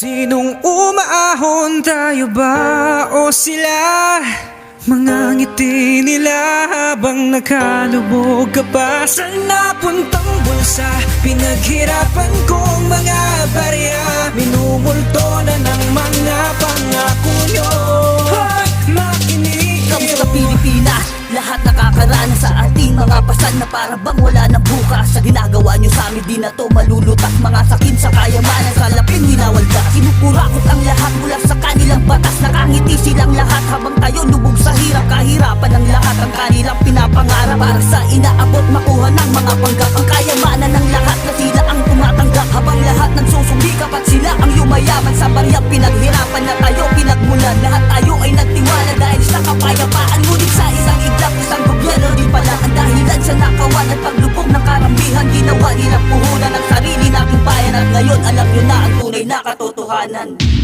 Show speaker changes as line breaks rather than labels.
Sinong umaahon? Tayo ba o sila? Mga ngiti nila habang nakalubog ka pa. Sa napuntang bulsa Pinaghirapan kong mga barya. Minumulto na ng mga pangako nyo. Hoy, makinig
Kamusta Pilipinas? Lahat nakakaranas sa ating mga pasan na para bang wala ng bukas Sa ginagawa nyo sa amin. Di na to malulutas Mga sakin Kahirapan ng lahat ang kanilang pinapangarap Para sa inaabot makuha ng mga panggap. Ang kayamanan ng lahat na sila ang tumatanggap. Habang lahat nagsusumikap at sila ang yumayaman Sa barya pinaghirapan na tayo pinagmulan. Lahat tayo ay nagtiwala dahil sa kapayapaan. Ngunit sa isang iglap isang gobyerno din pala Ang dahilan sa nakawan at paglubog ng karamihan. Ginawa nilang puhunan ng sarili nating bayan At ngayon alam nyo na ang tunay na katotohanan